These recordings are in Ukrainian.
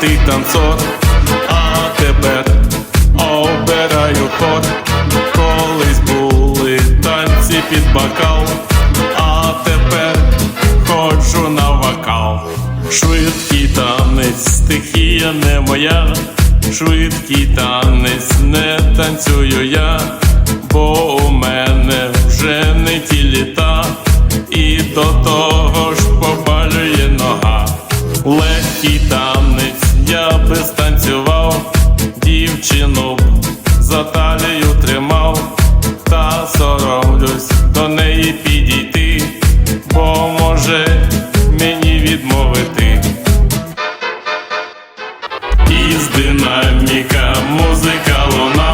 крутий танцор, а тепер обираю хор. Колись були танці під бокал, а тепер ходжу на вокал. Швидкий танець, стихія не моя, швидкий танець, не танцюю я, бо у мене вже не ті літа, і до того ж побалює нога. Легкий танець, я би станцював, дівчину за талію тримав, та соромлюсь до неї підійти, бо може мені відмовити. Із динаміка музика луна,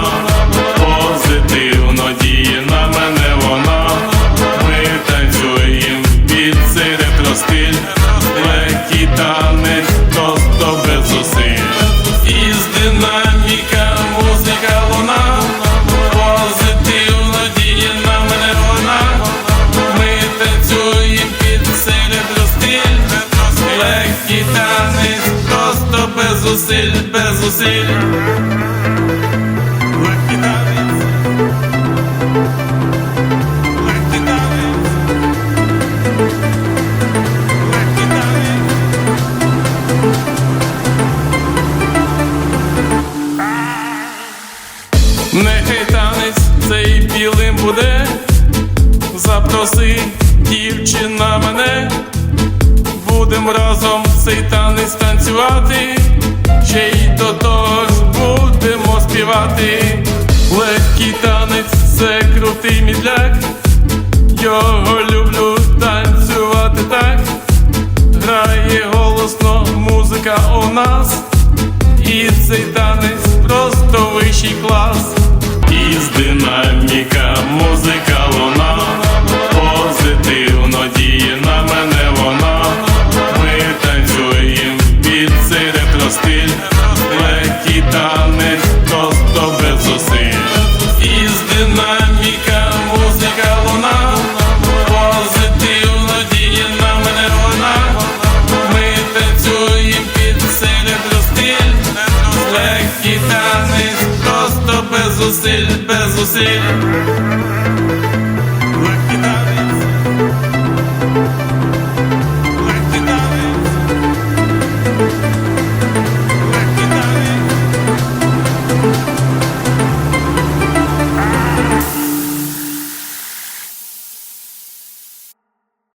легкий танець, просто без зусиль, без зусиль. Легкий танець. Легкий танець. Легкий танець. Нехай цей білим буде, запроси дівчина мене, будем разом цей танець танцювати, ще й до того ж будемо співати. Легкий танець це крутий мідляк, його люблю танцювати так, грає голосно музика у нас. Зусиль. Із динаміка музика луна, позитивно діє на мене вона. Ми танцюємо під сильний ретро-стиль, легкий танець, просто без зусиль, без зусиль.